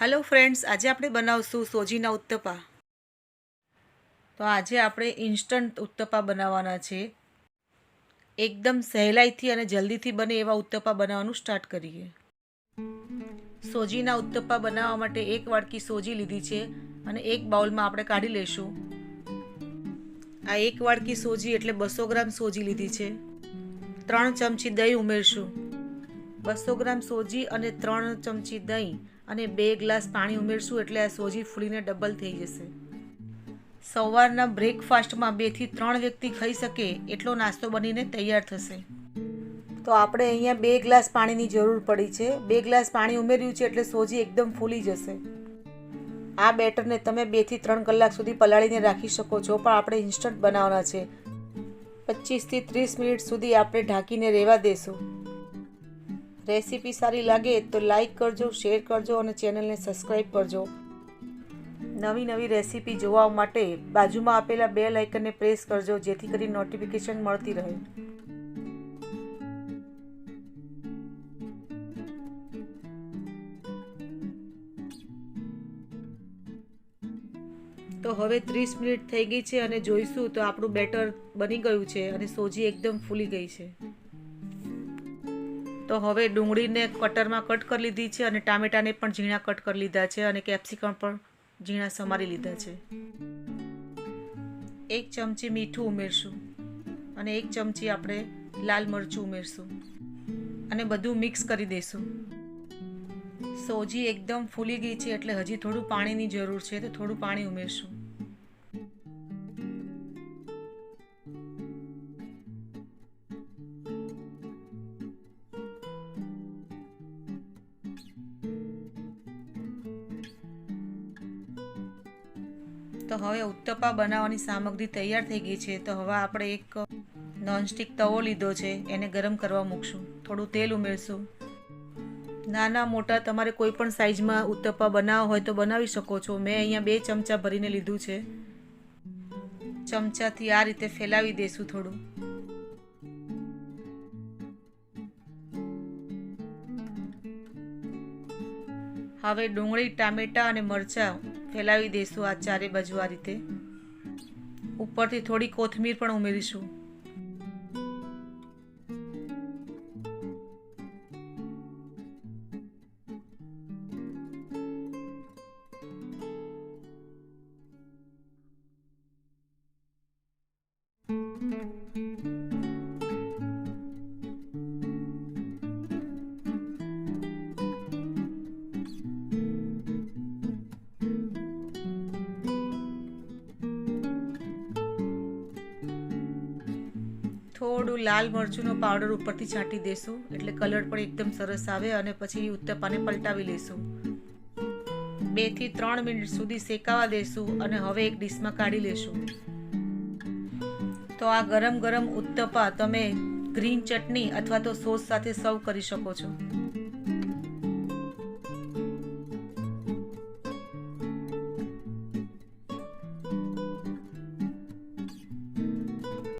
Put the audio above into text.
Hello friends આજે આપણે બનાવશું સોજીના ઉત્તપા. તો આજે આપણે ઇન્સ્ટન્ટ ઉત્તપા બનાવવાના છે. એકદમ સહેલાઈથી અને જલ્દીથી બને એવા ઉત્તપા બનાવવાનું સ્ટાર્ટ કરીએ. સોજીના ઉત્તપા બનાવવા માટે એક વાડકી સોજી લીધી છે અને એક બાઉલમાં આપણે કાઢી લઈશું આ એક વાડકી સોજી એટલે બસો ગ્રામ સોજી લીધી છે. ત્રણ ચમચી દહીં ઉમેરશું. બસો ગ્રામ સોજી અને ત્રણ ચમચી દહીં અને બે ગ્લાસ પાણી ઉમેરશું એટલે આ સોજી ફૂલીને ડબલ થઈ જશે. સવારના બ્રેકફાસ્ટમાં બેથી ત્રણ વ્યક્તિ ખાઈ શકે એટલો નાસ્તો બનીને તૈયાર થશે. તો આપણે અહીંયા બે ગ્લાસ પાણીની જરૂર પડી છે. બે ગ્લાસ પાણી ઉમેર્યું છે એટલે સોજી એકદમ ફૂલી જશે. આ બેટરને તમે બેથી ત્રણ કલાક સુધી પલાળીને રાખી શકો છો, પણ આપણે ઇન્સ્ટન્ટ બનાવવાના છે. પચીસથી ત્રીસ મિનિટ સુધી આપણે ઢાંકીને રહેવા દેશું. રેસીપી સારી લાગે તો લાઈક કરજો, શેર કરજો અને ચેનલને સબસ્ક્રાઈબ કરજો. નવી નવી રેસીપી જોવા માટે બાજુમાં આપેલા બે લાઇકનને પ્રેસ કરજો, જેથી કરી નોટિફિકેશન મળતી રહે. તો હવે ત્રીસ મિનિટ થઈ ગઈ છે અને જોઈશું તો આપણું બેટર બની ગયું છે અને સોજી એકદમ ફૂલી ગઈ છે. તો હવે ડુંગળીને કટરમાં કટ કરી લીધી છે અને ટામેટાને પણ ઝીણા કટ કરી લીધા છે અને કેપ્સિકમ પણ ઝીણા સમારી લીધા છે. એક ચમચી મીઠું ઉમેરશું અને એક ચમચી આપણે લાલ મરચું ઉમેરશું અને બધું મિક્સ કરી દઈશું. સોજી એકદમ ફૂલી ગઈ છે એટલે હજી થોડું પાણીની જરૂર છે તો થોડું પાણી ઉમેરશું. તો હવે ઉત્તપા બનાવવાની સામગ્રી તૈયાર થઈ ગઈ છે. તો હવે આપણે એક નોનસ્ટિક તવો લીધો છે. એને ગરમ કરવા મૂકશું. થોડું તેલ ઉમેરશું. નાના મોટા તમારે કોઈ પણ સાઈઝમાં ઉત્તપા બનાવવા હોય તો બનાવી શકો છો. મેં અહીંયા બે ચમચા ભરીને લીધું છે. ચમચાથી આ રીતે ફેલાવી દઈશું થોડું. હવે ડુંગળી, ટામેટા અને મરચાં ફેલાવી દઈશું આ ચારે બાજુ આ રીતે. ઉપરથી થોડી કોથમીર પણ ઉમેરીશું. થોડું લાલ મરચુંનો પાવડર ઉપરથી છાંટી દેશું. એટલે કલર પણ એકદમ સરસ આવે અને પછી ઉત્તપાને પલટાવી લઈશું બેથી ત્રણ મિનિટ સુધી શેકાવા દેશું અને હવે એક ડીશમાં કાઢી લેશું. તો આ ગરમ ગરમ ઉત્તપા તમે ગ્રીન ચટણી અથવા તો સોસ સાથે સર્વ કરી શકો છો.